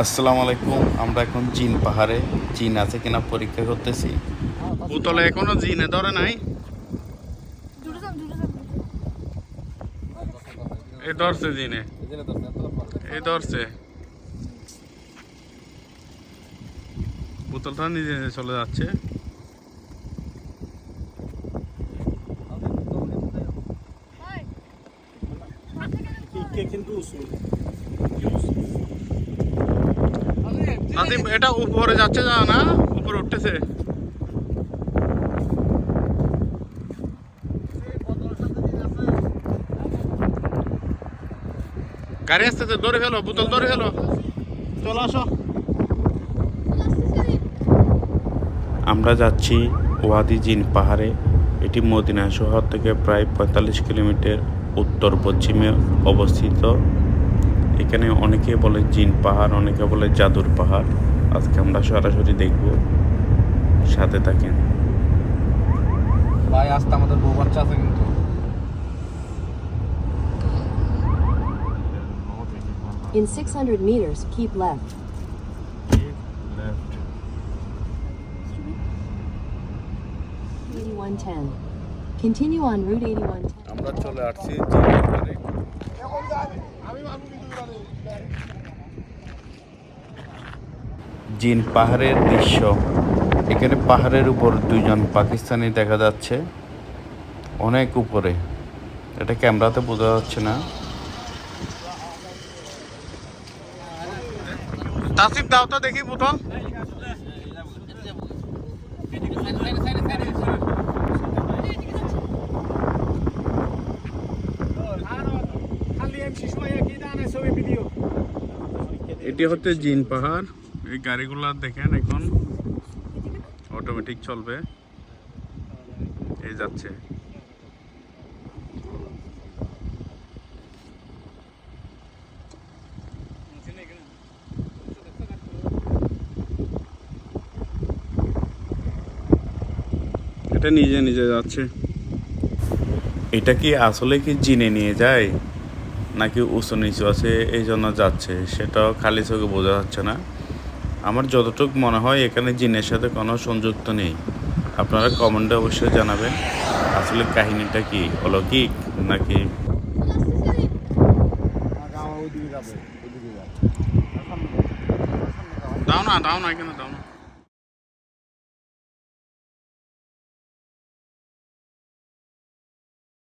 আসসালামু আলাইকুম আমরা এখন চীন পাহাড়ে। চীন আছে কিনা পরীক্ষা করতেছি। বোতলে এখনও জিনে ধরে নাই। এই ধরছে জিনে। এই ধরছে। বোতলটা নিজে নিজে চলে যাচ্ছে। নাদিম এটা উপরে যাচ্ছে যা না? উপরে উঠতেছে। গাড়ি আসতেছে ধরে ফেলো, বোতল ধরে ফেলো। চলো আসো। আমরা যাচ্ছি ওয়াদি জিন পাহাড়ে। এটি মদিনা শহর থেকে প্রায় পঁয়তাল্লিশ কিলোমিটার উত্তর পশ্চিমে অবস্থিত। এখানে অনেকে বলে জিন পাহাড় অনেকে বলে জাদুর পাহাড় আজকে আমরা সরাসরি দেখব সাথে থাকেন ভাই আসতে আমাদের বউ বাচ্চা আছে কিন্তু In 600 meters, keep left. Keep left. 8110. Continue on Route 8110. আমরা চলে আসছি পাহাড়ে জিন পাহাড়ের দৃশ্য। এখানে পাহাড়ের উপর দুইজন পাকিস্তানি দেখা যাচ্ছে অনেক উপরে। এটা ক্যামেরাতে বোঝা যাচ্ছে না। তাসিফ দাও তো দেখি বোতল। এটি হচ্ছে জিন পাহাড়। এই গাড়িগুলো দেখেন এখন অটোমেটিক চলবে। এই যাচ্ছে। এটা নিজে নিজে যাচ্ছে। এটা কি আসলে কি জিনে নিয়ে যায়? নাকি উঁচু নিচু আছে, এই জন্য যাচ্ছে। সেটাও খালি চোখে বোঝা যাচ্ছে না। আমার যতটুকু মনে হয়, এখানে জিনের সাথে কোনো সংযুক্ত নেই। আপনারা কমেন্টে অবশ্যই জানাবেন, আসলে কাহিনীটা কি, অলৌকিক নাকি? দাও না দাও না কেন দাও না।